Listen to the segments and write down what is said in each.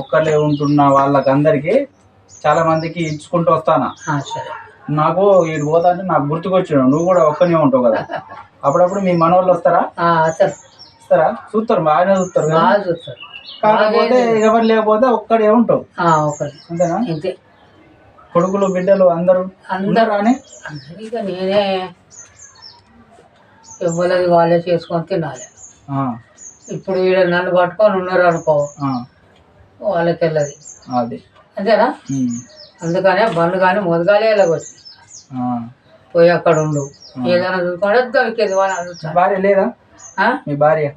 ఒక్కళ్ళే ఉంటున్న వాళ్ళకందరికి చాలా మందికి ఇచ్చుకుంటూ వస్తానా? సరే. నాకు ఇటు పోతా అంటే నాకు గుర్తుకొచ్చాడు. నువ్వు కూడా ఒక్కనే ఉంటావు కదా. అప్పుడప్పుడు మీ మనవాళ్ళు వస్తారా? వస్తారా. చూస్తారు బాగానే చూస్తారు బాగా చూస్తారు. కాకపోతే ఎవరు లేకపోతే ఒక్కడే ఉంటావు. అంతేనా? కొడుకులు బిడ్డలు అందరూ అందరూ అని? ఇక నేనే ఇవ్వలేదు వాళ్ళే చేసుకొని తినాలి. ఇప్పుడు ఈడ నన్ను పట్టుకొని ఉన్నారు అనుకో. వాళ్ళకి వెళ్ళదు అది. అంతేనా? అందుకనే బండ్లు కానీ మొదగాలే వెళ్ళకొచ్చి ఆ. పోయి అక్కడ ఉండు. ఏదైనా చూసుకొని దొరికేది వాళ్ళ. భార్య లేదా? మీ భార్య?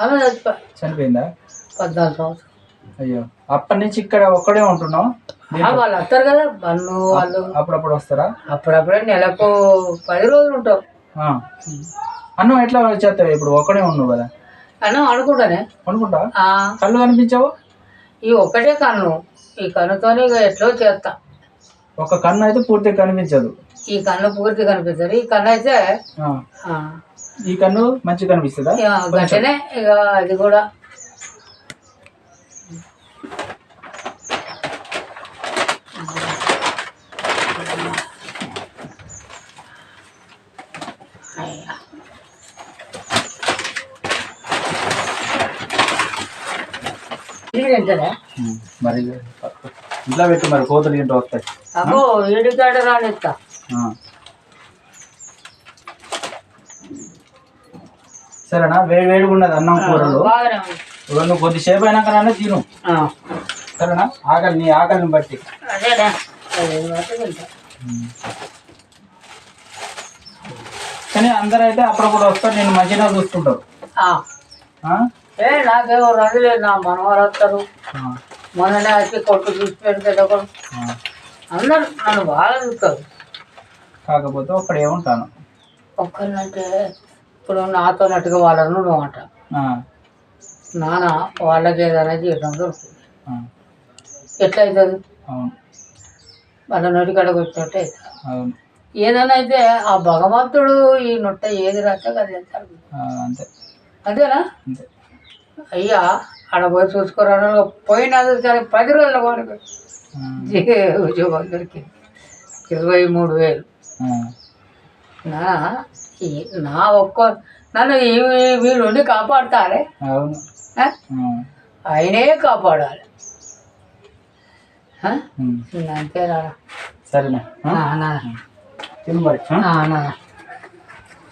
ఆమె చనిపోయిందా? పద్నాలుగు సంవత్సరం అయ్యో. అప్పటి నుంచి ఇక్కడ ఒక్కడే ఉంటున్నావు? ఆ, వాళ్ళు వస్తారు కదా బండ్లు వాళ్ళు. అప్పుడప్పుడు వస్తారా? అప్పుడప్పుడే నెలకు పది రోజులు ఉంటారు ఆ. అన్నం ఎట్లా చేస్తావు? ఇప్పుడు ఒక్కడే ఉన్నావు కదా. అని అనుకుంటానే అనుకుంటా కళ్ళు కనిపించావు? ఈ ఒక్కటే కన్ను. ఈ కన్నుతోనే ఇక ఎట్లో చేస్తా ఒక కన్ను అయితే పూర్తిగా కనిపించదు. ఈ కన్ను పూర్తి కనిపిస్తుంది. ఈ కన్ను అయితే ఆ. ఆ, ఈ కన్ను మంచి కనిపిస్తుందా? ఇక గట్లనే ఇక అది కూడా. అయ్యా. మరి ఇంట్లో పెట్టి మరి కోతులు ఇంట్లో వస్తాయి. అబ్బో ఏడికాడ రానిస్తా. సరేనా? వేడి వేడిగా ఉన్నది అన్నం కూరలు. ఇప్పుడు నువ్వు కొద్దిసేపు అయినాకనన్నా తిను. ఆ, సరేనా? ఆకలి నీ ఆకలిని బట్టి. కానీ అందరూ అయితే అప్పుడప్పుడు వస్తారు. నేను మంచిగా చూసుకుంటారు? ఏ నాకేమో రంగు లేదు నా మనవారు వస్తారు. మొన్ననే వచ్చి కొట్టు చూసి పెడితే ఒకడు ఆ. అందరు నన్ను బాగా చూస్తారు. కాకపోతే ఒక్కడే ఉంటాను. ఒక్కరినంటే ఇప్పుడు నాతో నట్టుగా వాళ్ళను నువ్వు అంట. నాన్న వాళ్ళకి ఏదైనా జీవితం దొరుకుతుంది. ఎట్లయితుంది? వాళ్ళ నోటికాడ వచ్చినట్టు. అవుతుంది అవును. ఏదైనా అయితే ఆ భగవంతుడు ఈ నొట్ట ఏది రాస్తే అది అంతే. అంతేనా? అంతే. అయ్యా ఆడ పోయి చూసుకోరాను పోయినది సరే పది రోజుల వరకు. ఉద్యోగం దొరికింది ఇరవై మూడు వేలు. నా ఈ- నా ఒక్క నన్ను వీళ్ళుండి కాపాడుతారే. ఆయనే కాపాడాలి. అంతేనా సరేనా?